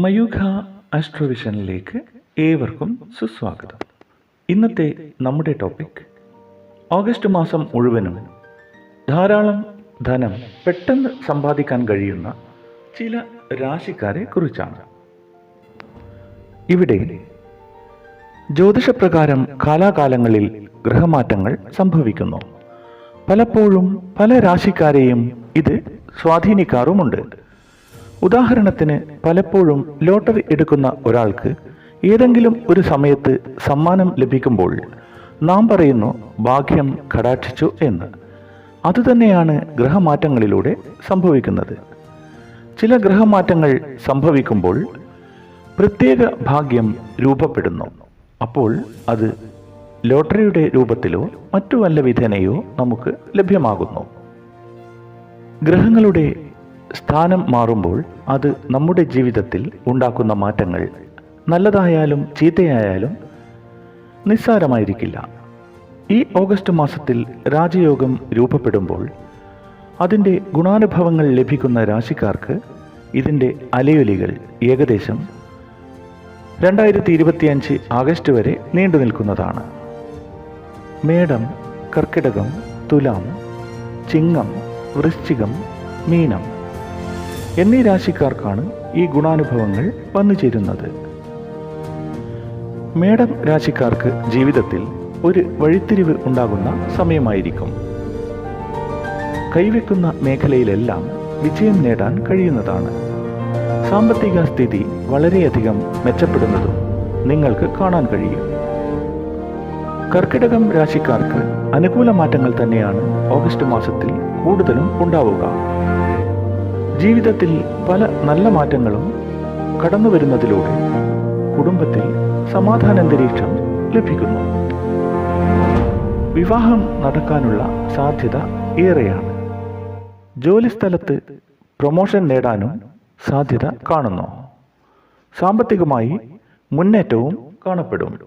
മയൂഖ ആസ്ട്രോവിഷനിലേക്ക് ഏവർക്കും സുസ്വാഗതം. ഇന്നത്തെ നമ്മുടെ ടോപ്പിക് ഓഗസ്റ്റ് മാസം മുഴുവനും ധാരാളം ധനം പെട്ടെന്ന് സമ്പാദിക്കാൻ കഴിയുന്ന ചില രാശിക്കാരെ കുറിച്ചാണ്. ഇവിടെ ജ്യോതിഷപ്രകാരം കാലാകാലങ്ങളിൽ ഗ്രഹമാറ്റങ്ങൾ സംഭവിക്കുന്നു. പലപ്പോഴും പല രാശിക്കാരെയും ഇത് സ്വാധീനിക്കാറുമുണ്ട്. ഉദാഹരണത്തിന് പലപ്പോഴും ലോട്ടറി എടുക്കുന്ന ഒരാൾക്ക് ഏതെങ്കിലും ഒരു സമയത്ത് സമ്മാനം ലഭിക്കുമ്പോൾ നാം പറയുന്നു ഭാഗ്യം കടാക്ഷിച്ചു എന്ന്. അതുതന്നെയാണ് ഗ്രഹമാറ്റങ്ങളിലൂടെ സംഭവിക്കുന്നത്. ചില ഗ്രഹമാറ്റങ്ങൾ സംഭവിക്കുമ്പോൾ പ്രത്യേക ഭാഗ്യം രൂപപ്പെടുന്നു. അപ്പോൾ അത് ലോട്ടറിയുടെ രൂപത്തിലോ മറ്റു വല്ല വിധേനയോ നമുക്ക് ലഭ്യമാകുന്നു. ഗ്രഹങ്ങളുടെ സ്ഥാനം മാറുമ്പോൾ അത് നമ്മുടെ ജീവിതത്തിൽ ഉണ്ടാക്കുന്ന മാറ്റങ്ങൾ. നല്ലതായാലും ചീത്തയായാലും നിസ്സാരമായിരിക്കില്ല. ഈ ഓഗസ്റ്റ് മാസത്തിൽ രാജയോഗം രൂപപ്പെടുമ്പോൾ അതിന്റെ ഗുണാനുഭവങ്ങൾ ലഭിക്കുന്ന രാശിക്കാർക്ക് ഇതിന്റെ അലയൊലികൾ ഏകദേശം രണ്ടായിരത്തി ഇരുപത്തിയഞ്ച് ആഗസ്റ്റ് വരെ നീണ്ടു നിൽക്കുന്നതാണ്. മേടം കർക്കിടകം തുലാം ചിങ്ങം വൃശ്ചികം മീനം എന്നീ രാശിക്കാർക്കാണ് ഈ ഗുണാനുഭവങ്ങൾ വന്നു ചേരുന്നത്. മേടം രാശിക്കാർക്ക് ജീവിതത്തിൽ ഒരു വഴിത്തിരിവ് ഉണ്ടാകുന്ന സമയമായിരിക്കും. കൈവെക്കുന്ന മേഖലയിലെല്ലാം വിജയം നേടാൻ കഴിയുന്നതാണ്. സാമ്പത്തിക സ്ഥിതി വളരെയധികം മെച്ചപ്പെടുന്നതും നിങ്ങൾക്ക് കാണാൻ കഴിയും. കർക്കിടകം രാശിക്കാർക്ക് അനുകൂല മാറ്റങ്ങൾ തന്നെയാണ് ഓഗസ്റ്റ് മാസത്തിൽ കൂടുതലും ഉണ്ടാവുക. ജീവിതത്തിൽ പല നല്ല മാറ്റങ്ങളും കടന്നു വരുന്നതിലൂടെ കുടുംബത്തിൽ സമാധാനാന്തരീക്ഷം ലഭിക്കുന്നു. വിവാഹം നടക്കാനുള്ള സാധ്യത ഏറെയാണ്. ജോലിസ്ഥലത്ത് പ്രൊമോഷൻ നേടാനും സാധ്യത കാണുന്നു. സാമ്പത്തികമായി മുന്നേറ്റവും കാണപ്പെടും.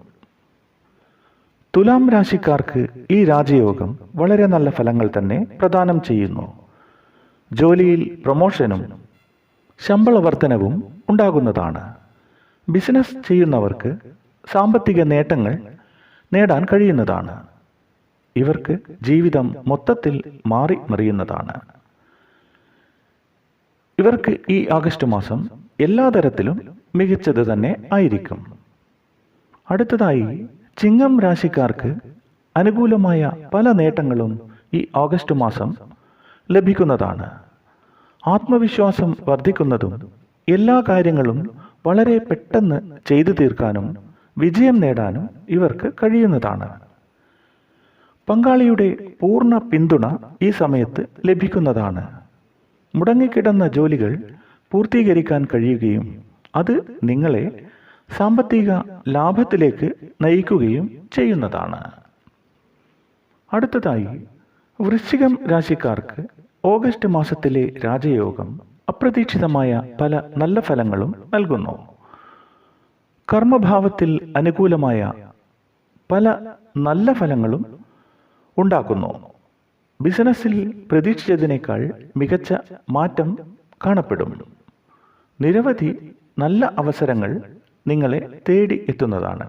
തുലാം രാശിക്കാർക്ക് ഈ രാജയോഗം വളരെ നല്ല ഫലങ്ങൾ തന്നെ പ്രദാനം ചെയ്യുന്നു. ജോലിയിൽ പ്രൊമോഷനും ശമ്പള വർധനവും ഉണ്ടാകുന്നതാണ്. ബിസിനസ് ചെയ്യുന്നവർക്ക് സാമ്പത്തിക നേട്ടങ്ങൾ നേടാൻ കഴിയുന്നതാണ്. ഇവർക്ക് ജീവിതം മൊത്തത്തിൽ മാറി മറിയുന്നതാണ്. ഇവർക്ക് ഈ ആഗസ്റ്റ് മാസം എല്ലാ തരത്തിലും മികച്ചത് തന്നെ ആയിരിക്കും. അടുത്തതായി ചിങ്ങം രാശിക്കാർക്ക് അനുകൂലമായ പല നേട്ടങ്ങളും ഈ ഓഗസ്റ്റ് മാസം ലഭിക്കുന്നതാണ്. ആത്മവിശ്വാസം വർദ്ധിക്കുന്നതും എല്ലാ കാര്യങ്ങളും വളരെ പെട്ടെന്ന് ചെയ്തു തീർക്കാനും വിജയം നേടാനും ഇവർക്ക് കഴിയുന്നതാണ്. പങ്കാളിയുടെ പൂർണ പിന്തുണ ഈ സമയത്ത് ലഭിക്കുന്നതാണ്. മുടങ്ങിക്കിടന്ന ജോലികൾ പൂർത്തീകരിക്കാൻ കഴിയുകയും അത് നിങ്ങളെ സാമ്പത്തിക ലാഭത്തിലേക്ക് നയിക്കുകയും ചെയ്യുന്നതാണ്. അടുത്തതായി വൃശ്ചികം രാശിക്കാർക്ക് ഓഗസ്റ്റ് മാസത്തിലെ രാജയോഗം അപ്രതീക്ഷിതമായ പല നല്ല ഫലങ്ങളും നൽകുന്നു. കർമ്മഭാവത്തിൽ അനുകൂലമായ പല നല്ല ഫലങ്ങളും ഉണ്ടാക്കുന്നു. ബിസിനസ്സിൽ പ്രതീക്ഷിച്ചതിനേക്കാൾ മികച്ച മാറ്റം കാണപ്പെടും. നിരവധി നല്ല അവസരങ്ങൾ നിങ്ങളെ തേടി എത്തുന്നതാണ്.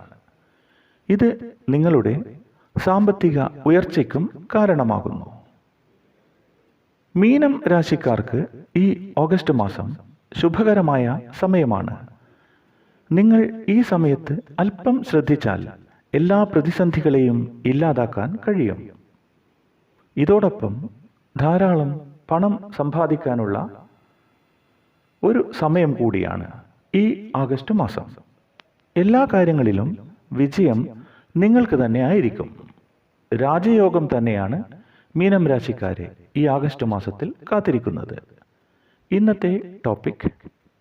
ഇത് നിങ്ങളുടെ സാമ്പത്തിക ഉയർച്ചയ്ക്കും കാരണമാകുന്നു. മീനം രാശിക്കാർക്ക് ഈ ഓഗസ്റ്റ് മാസം ശുഭകരമായ സമയമാണ്. നിങ്ങൾ ഈ സമയത്ത് അല്പം ശ്രദ്ധിച്ചാൽ എല്ലാ പ്രതിസന്ധികളെയും ഇല്ലാതാക്കാൻ കഴിയും. ഇതോടൊപ്പം ധാരാളം പണം സമ്പാദിക്കാനുള്ള ഒരു സമയം കൂടിയാണ് ഈ ആഗസ്റ്റ് മാസം. എല്ലാ കാര്യങ്ങളിലും വിജയം നിങ്ങൾക്ക് തന്നെ ആയിരിക്കും. രാജയോഗം തന്നെയാണ് മീനം രാശിക്കാരെ ഈ ആഗസ്റ്റ് മാസത്തിൽ കാത്തിരിക്കുന്നത്. ഇന്നത്തെ ടോപ്പിക്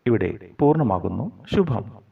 ഇവിടെ പൂർണമാകുന്നു. ശുഭം.